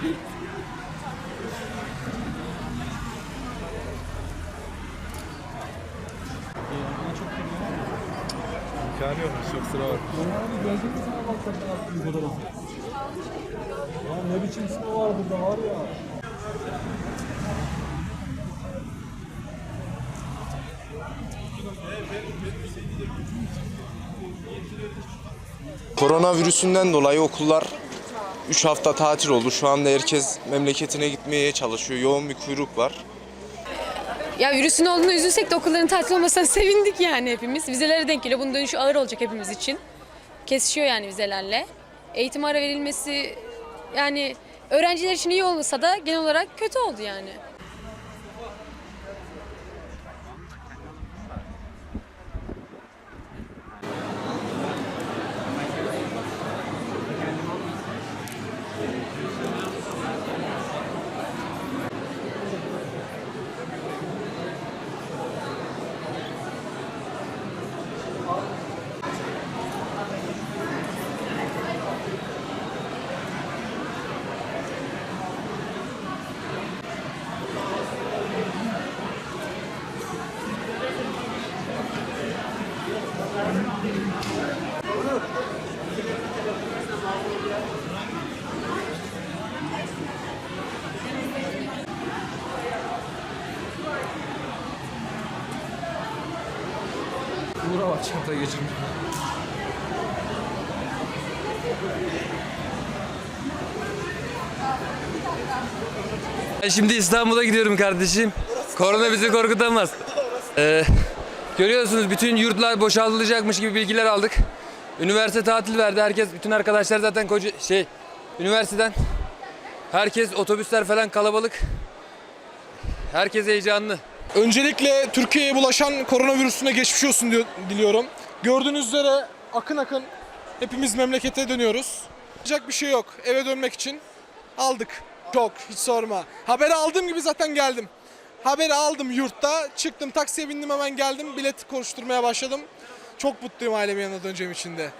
İmkanı yok. Çok sıra var. Ne biçim sınav var burada var ya. Koronavirüsünden dolayı okullar 3 hafta tatil oldu. Şu anda herkes memleketine gitmeye çalışıyor. Yoğun bir kuyruk var. Ya virüsün olduğunu üzülsek de okulların tatil olmasına sevindik yani hepimiz. Vizelere denk geliyor. Bunun dönüşü ağır olacak hepimiz için. Kesişiyor yani vizelerle. Eğitim ara verilmesi yani öğrenciler için iyi olmasa da genel olarak kötü oldu yani. Uğra bak çanta geçirmiş. Ben şimdi İstanbul'a gidiyorum kardeşim. Korona bizi korkutamaz. Ee, görüyorsunuz bütün yurtlar boşaltılacakmış gibi bilgiler aldık. Üniversite tatil verdi. Herkes, bütün arkadaşlar zaten koca şey üniversiteden. Herkes otobüsler falan kalabalık. Herkes heyecanlı. Öncelikle Türkiye'ye bulaşan koronavirüsüne geçmiş olsun diyor, diliyorum. Gördüğünüz üzere akın akın hepimiz memlekete dönüyoruz. Yapacak bir şey yok. Eve dönmek için aldık. Çok hiç sorma. Haberi aldığım gibi zaten geldim. Haberi aldım yurtta. Çıktım taksiye bindim hemen geldim. Bilet koşturmaya başladım. Çok mutluyum ailemin yanına döneceğim için de.